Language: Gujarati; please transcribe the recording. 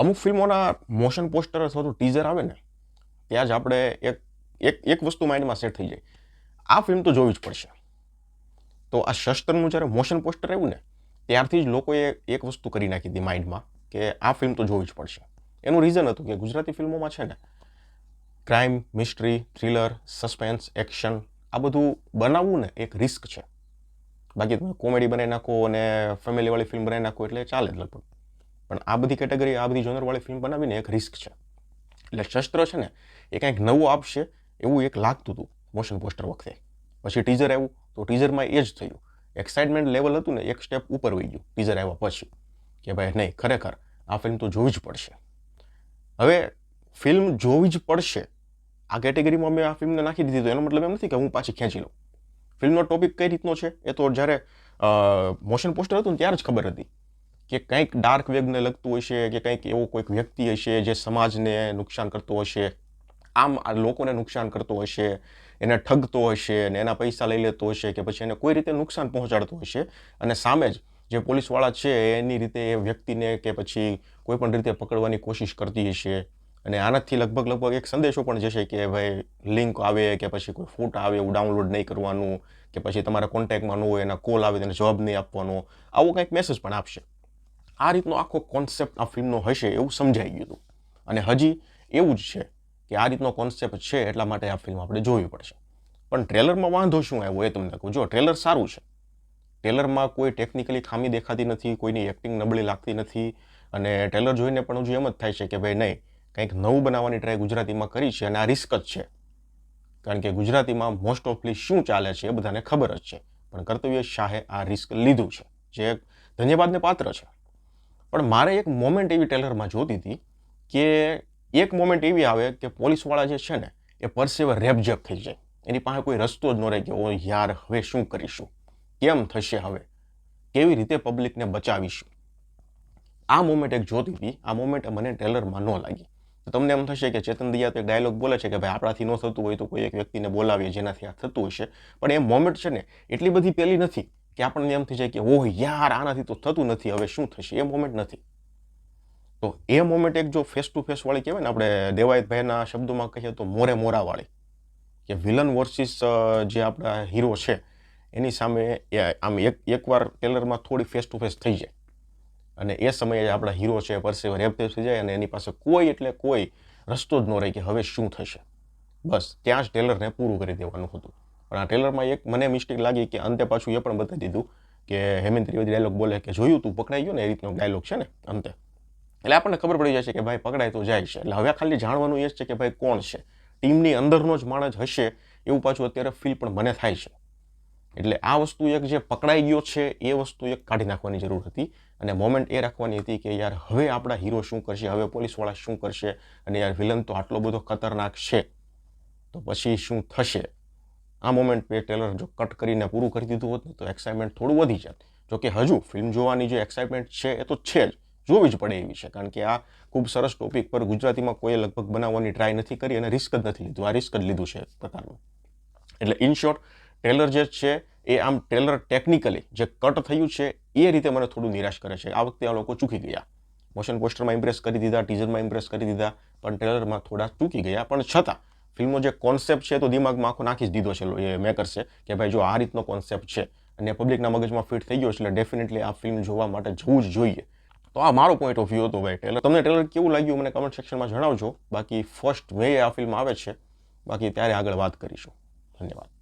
અમુક ફિલ્મોના મોશન પોસ્ટર અથવા તો ટીઝર આવે ને, ત્યાં જ આપણે એક એક એક વસ્તુ માઇન્ડમાં સેટ થઈ જાય. આ ફિલ્મ તો જોવી જ પડશે. તો આ શસ્ત્રનું જ્યારે મોશન પોસ્ટર આવ્યું ને, ત્યારથી જ લોકોએ એક વસ્તુ કરી નાખી હતી માઇન્ડમાં કે આ ફિલ્મ તો જોવી જ પડશે. એનું રીઝન હતું કે ગુજરાતી ફિલ્મોમાં છે ને crime mystery thriller suspense action આ બધું બનાવવું ને એક રિસ્ક છે. બાકી તમે કોમેડી બનાવી નાખો અને ફેમિલીવાળી ફિલ્મ બનાવી નાખો એટલે ચાલે લગભગ. પણ આ બધી કેટેગરી, આ બધી જોનરવાળી ફિલ્મ બનાવીને એક રિસ્ક છે. એટલે શસ્ત્ર છે ને, એ કંઈક નવું આપશે એવું એક લાગતું હતું મોશન પોસ્ટર વખતે. પછી ટીઝર આવ્યું, તો ટીઝરમાં એ જ થયું. એક્સાઇટમેન્ટ લેવલ હતું ને, એક સ્ટેપ ઉપર વહી ગયું ટીઝર આવ્યા પછી. કે ભાઈ નહીં, ખરેખર આ ફિલ્મ તો જોવી જ પડશે. હવે ફિલ્મ જોવી જ પડશે, આ કેટેગરીમાં મેં આ ફિલ્મને નાખી દીધી તો એનો મતલબ એમ નથી કે હું પાછી ખેંચી લઉં. ફિલ્મનો ટોપિક કઈ રીતનો છે, એ તો જ્યારે મોશન પોસ્ટર હતું ને, ત્યારે જ ખબર હતી. કે કંઈક ડાર્ક વેગને લગતું હશે કે કંઈક એવો કોઈક વ્યક્તિ હશે જે સમાજને નુકસાન કરતો હશે, આમ આ લોકોને નુકસાન કરતો હશે, એને ઠગતો હશે અને એના પૈસા લઈ લેતો હશે કે પછી એને કોઈ રીતે નુકસાન પહોંચાડતો હશે. અને સામે જ જે પોલીસવાળા છે એની રીતે એ વ્યક્તિને કે પછી કોઈ પણ રીતે પકડવાની કોશિશ કરતી હશે. અને આનાથી લગભગ લગભગ એક સંદેશો પણ જશે કે ભાઈ લિંક આવે કે પછી કોઈ ફૂટ આવે એવું ડાઉનલોડ નહીં કરવાનું, કે પછી તમારા કોન્ટેક્ટમાં ન હોય એના કોલ આવે તેને જવાબ નહીં આપવાનો. આવો કંઈક મેસેજ પણ આપશે. આ રીતનો આખો કોન્સેપ્ટ આ ફિલ્મનો હશે એવું સમજાઈ ગયું હતું. અને હજી એવું જ છે કે આ રીતનો કોન્સેપ્ટ છે એટલા માટે આ ફિલ્મ આપણે જોવી પડશે. પણ ટ્રેલરમાં વાંધો શું આવ્યો એ તમને કહું જો ટ્રેલર સારું છે. ટ્રેલરમાં કોઈ ટેકનિકલી ખામી દેખાતી નથી, કોઈની એક્ટિંગ નબળી લાગતી નથી. અને ટ્રેલર જોઈને પણ હજુ એમ જ થાય છે કે ભાઈ નહીં, કંઈક નવું બનાવવાની ટ્રાય ગુજરાતીમાં કરી છે અને આ રિસ્ક જ છે. કારણ કે ગુજરાતીમાં મોસ્ટ ઓફલી શું ચાલે છે એ બધાને ખબર જ છે. પણ કર્તવ્ય શાહે આ રિસ્ક લીધું છે. જે ધન્યવાદને પાત્ર છે. પણ મારે એક મોમેન્ટ એવી ટેલરમાં જોતી હતી કે એક મોમેન્ટ એવી આવે કે પોલીસવાળા જે છે ને, એ પરસેવર રેપઝેપ થઈ જાય. એની પાસે કોઈ રસ્તો જ ન રહે કે ઓ યાર, હવે શું કરીશું? કેમ થશે હવે? કેવી રીતે પબ્લિકને બચાવીશું? આ મોમેન્ટ એક જોતી હતી. આ મોમેન્ટ મને ટેલરમાં ન લાગી. તમને એમ થશે કે ચેતન દિયા તો એક ડાયલોગ બોલે છે કે, ભાઈ, આપણાથી ન થતું હોય તો કોઈ એક વ્યક્તિને બોલાવીએ જેનાથી આ થતું હશે. પણ એ મોમેન્ટ છે ને, એટલી બધી પહેલી નથી. કે આપણને એમ થઈ જાય કે ઓહ, યાર, આનાથી તો થતું નથી, હવે શું થશે? એ મોમેન્ટ નથી. તો એ મોમેન્ટ એક જો ફેસ ટુ ફેસ વાળી કહેવાય ને, આપણે દેવાયતભાઈના શબ્દોમાં કહીએ તો મોરે મોરાવાળી. કે વિલન વર્સિસ જે આપણા હીરો છે, એની સામે આમ એક, એકવાર ટેલરમાં થોડી ફેસ ટુ ફેસ થઈ જાય. અને એ સમયે આપણા હીરો છે પરસેવર રેપ થઈ જાય અને એની પાસે કોઈ એટલે કોઈ રસ્તો જ ન રહે કે હવે શું થશે. બસ, ત્યાં જ ટેલરને પૂરું કરી દેવાનું હતું. પણ આ ટેલરમાં એક મને મિસ્ટેક લાગી કે અંતે પાછું એ પણ બતાવી દીધું કે હેમંત ત્રિવેદી ડાયલોગ બોલે કે જોયું તું, પકડાઈ ગયો ને, એ રીતનો ડાયલોગ છે ને, અંતે. એટલે આપણને ખબર પડી જાય છે કે ભાઈ પકડાય તો જાય છે. એટલે હવે ખાલી જાણવાનું એ છે કે ભાઈ કોણ છે? ટીમની અંદરનો જ માણસ હશે એવું પાછું અત્યારે ફીલ પણ મને થાય છે. એટલે આ વસ્તુ એક જે પકડાઈ ગયો છે, એ વસ્તુ એક કાઢી નાખવાની જરૂર હતી. અને મોમેન્ટ એ રાખવાની હતી કે યાર, હવે આપણા હીરો શું કરશે? હવે પોલીસવાળા શું કરશે? અને યાર વિલન તો આટલો બધો ખતરનાક છે. તો પછી શું થશે? આ મોમેન્ટ પે ટેલર જો કટ કરીને પૂરું કરી દીધું હોત ને, તો એક્સાઇટમેન્ટ થોડું વધી જાત. જો કે હજુ ફિલ્મ જોવાની જે એક્સાઇટમેન્ટ છે, એ તો છે જ. જોવી જ પડે એવી છે, કારણ કે આ ખૂબ સરસ ટોપિક પર ગુજરાતીમાં કોઈએ લગભગ બનાવવાની ટ્રાય નથી કરી અને રિસ્ક જ નથી લીધું. આ રિસ્ક જ લીધું છે પ્રકારનું. એટલે ઇન શોર્ટ ટ્રેલર જે છે, એ આમ ટ્રેલર ટેકનિકલી જે કટ થયું છે, એ રીતે મને થોડું નિરાશ કરે છે. આ વખતે આ લોકો ચૂકી ગયા. મોશન પોસ્ટરમાં ઇમ્પ્રેસ કરી દીધા ટીઝરમાં ઇમ્પ્રેસ કરી દીધા, પણ ટ્રેલરમાં થોડા ચૂકી ગયા. પણ છતાં ફિલ્મનો જે કોન્સેપ્ટ છે તો દિમાગમાં આખો નાખી જ દીધો છે એ મેકર્સે કે ભાઈ જો આ રીતનો કોન્સેપ્ટ છે અને પબ્લિકના મગજમાં ફિટ થઈ ગયો છે એટલે ડેફિનેટલી આ ફિલ્મ જોવા માટે જવું જ જોઈએ. તો આ મારો પોઈન્ટ ઓફ વ્યૂ હતો ભાઈ ટ્રેલર તમને ટ્રેલર કેવું લાગ્યું મને કમેન્ટ સેક્શનમાં જણાવજો. બાકી ફર્સ્ટ વે આ ફિલ્મ આવે છે. બાકી ત્યારે આગળ વાત કરીશું. ધન્યવાદ.